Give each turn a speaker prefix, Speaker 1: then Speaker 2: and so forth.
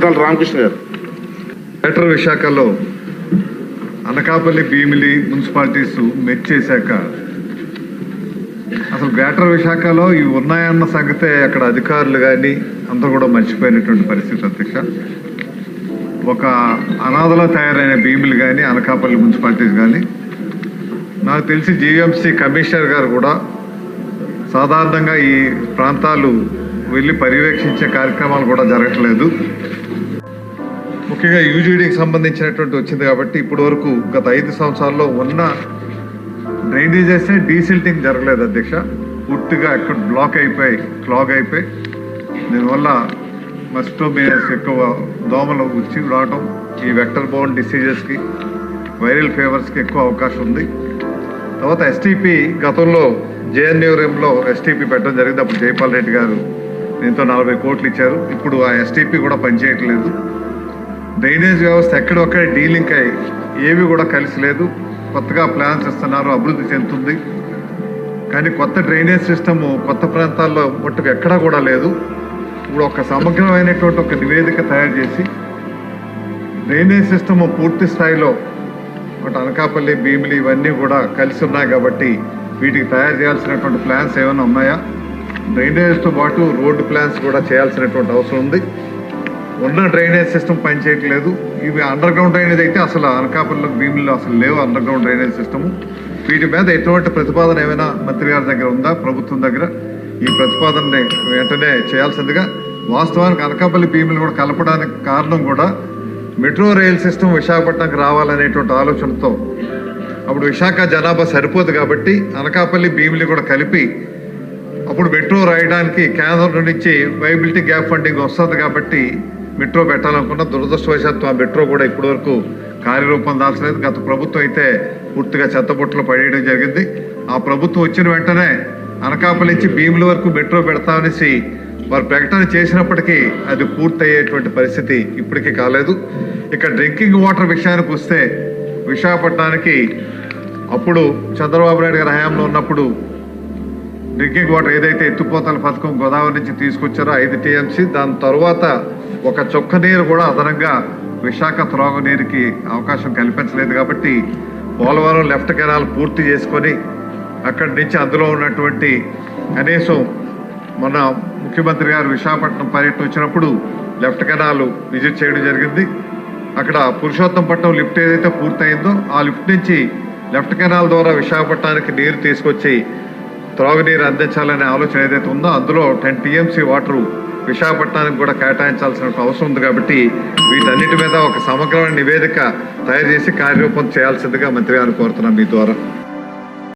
Speaker 1: కొనతాల రామకృష్ణ గారు.
Speaker 2: గ్రేటర్ విశాఖలో Anakapalli Bheemili municipalities match చేశాక అసలు గ్రేటర్ విశాఖలో ఇవి ఉన్నాయన్న సంగతే అక్కడ అధికారులు కానీ అందరూ కూడా మర్చిపోయినటువంటి పరిస్థితి అధ్యక్ష. ఒక అనాథలో తయారైన భీములు కానీ అనకాపల్లి మున్సిపాలిటీస్ కానీ నాకు తెలిసి జీఎంసీ కమిషనర్ గారు కూడా సాధారణంగా ఈ ప్రాంతాలు వెళ్ళి పర్యవేక్షించే కార్యక్రమాలు కూడా జరగట్లేదు. ముఖ్యంగా యూజీడీకి సంబంధించినటువంటి వచ్చింది కాబట్టి ఇప్పటి వరకు గత ఐదు సంవత్సరాల్లో ఉన్న డ్రైనేజెస్ డీసిల్టింగ్ జరగలేదు అధ్యక్ష. పూర్తిగా ఎక్కడ బ్లాక్ అయిపోయి క్లాగ్ అయిపోయి దీనివల్ల మస్టోబియస్ ఎక్కువ దోమలు వచ్చి రావటం ఈ వెక్టర్ బోన్ డిసీజెస్కి వైరల్ ఫీవర్స్కి ఎక్కువ అవకాశం ఉంది. తర్వాత ఎస్టీపీ గతంలో జేఎన్యూరియంలో ఎస్టీపీ పెట్టడం జరిగింది. అప్పుడు జైపాల్ రెడ్డి గారు దీంతో నలభై కోట్లు ఇచ్చారు. ఇప్పుడు ఆ ఎస్టీపీ కూడా పనిచేయట్లేదు. డ్రైనేజ్ వ్యవస్థ ఎక్కడొక్కడ డీలింక్ అయ్యి ఏవి కూడా కలిసి లేదు. కొత్తగా ప్లాన్స్ ఇస్తున్నారు అభివృద్ధి చెందుతుంది. కానీ కొత్త డ్రైనేజ్ సిస్టము కొత్త ప్రాంతాల్లో మట్టుకు ఎక్కడా కూడా లేదు. ఇప్పుడు ఒక సమగ్రమైనటువంటి ఒక నివేదిక తయారు చేసి డ్రైనేజ్ సిస్టము పూర్తి స్థాయిలో ఒకటి అనకాపల్లి భీమిలి ఇవన్నీ కూడా కలిసి ఉన్నాయి కాబట్టి వీటికి తయారు చేయాల్సినటువంటి ప్లాన్స్ ఏమైనా ఉన్నాయా? డ్రైనేజ్తో పాటు రోడ్డు ప్లాన్స్ కూడా చేయాల్సినటువంటి అవసరం ఉంది. ఉన్న డ్రైనేజ్ సిస్టమ్ పనిచేయట్లేదు. ఇవి అండర్ గ్రౌండ్ డ్రైనేజ్ అయితే అసలు అనకాపల్లి భీముల్లో అసలు లేవు అండర్ గ్రౌండ్ డ్రైనేజ్ సిస్టమ్. వీటి మీద ఎటువంటి ప్రతిపాదన ఏమైనా మంత్రి గారి దగ్గర ఉందా? ప్రభుత్వం దగ్గర. ఈ ప్రతిపాదనని వెంటనే చేయాల్సిందిగా వాస్తవానికి అనకాపల్లి భీములు కూడా కలపడానికి కారణం కూడా మెట్రో రైల్ సిస్టమ్ విశాఖపట్నంకి రావాలనేటువంటి ఆలోచనతో. అప్పుడు విశాఖ జనాభా సరిపోదు కాబట్టి అనకాపల్లి భీమిలి కూడా కలిపి అప్పుడు మెట్రో రాయడానికి కేంద్రం నుంచి వైబిలిటీ గ్యాప్ ఫండింగ్ వస్తుంది కాబట్టి మెట్రో పెట్టాలనుకున్న దురదృష్టవశాత్తు ఆ మెట్రో కూడా ఇప్పటివరకు కార్యరూపం దాల్చలేదు. గత ప్రభుత్వం అయితే పూర్తిగా చెత్తబుట్టలు పడేయడం జరిగింది. ఆ ప్రభుత్వం వచ్చిన వెంటనే అనకాపల్లి నుంచి భీముల వరకు మెట్రో పెడతామనేసి వారు ప్రకటన చేసినప్పటికీ అది పూర్తయ్యేటువంటి పరిస్థితి ఇప్పటికీ కాలేదు. ఇక డ్రింకింగ్ వాటర్ విషయానికి వస్తే విశాఖపట్నానికి అప్పుడు చంద్రబాబు నాయుడు గారి హయాంలో ఉన్నప్పుడు డ్రింకింగ్ వాటర్ ఏదైతే ఎత్తిపోతల పథకం గోదావరి నుంచి తీసుకొచ్చారో ఐదు టీఎంసీ. దాని తర్వాత ఒక చొక్క నీరు కూడా అదనంగా విశాఖ త్రాగునీరుకి అవకాశం కల్పించలేదు కాబట్టి పోలవరం లెఫ్ట్ కెనాల్ పూర్తి చేసుకొని అక్కడి నుంచి అందులో ఉన్నటువంటి కనీసం మన ముఖ్యమంత్రి గారు విశాఖపట్నం పర్యటన వచ్చినప్పుడు లెఫ్ట్ కెనాల్ విజిట్ చేయడం జరిగింది. అక్కడ పురుషోత్తంపట్నం లిఫ్ట్ ఏదైతే పూర్తయిందో ఆ లిఫ్ట్ నుంచి లెఫ్ట్ కెనాల్ ద్వారా విశాఖపట్నానికి నీరు తీసుకొచ్చి త్రాగునీరు అందించాలనే ఆలోచన ఏదైతే ఉందో అందులో టెన్ టీఎంసీ వాటర్ విశాఖపట్నానికి కూడా కేటాయించాల్సిన అవసరం ఉంది కాబట్టి వీటన్నిటి మీద ఒక సమగ్రమైన నివేదిక తయారు చేసి కార్యరూపం చేయాల్సిందిగా మంత్రి గారు కోరుతున్నాం మీ ద్వారా.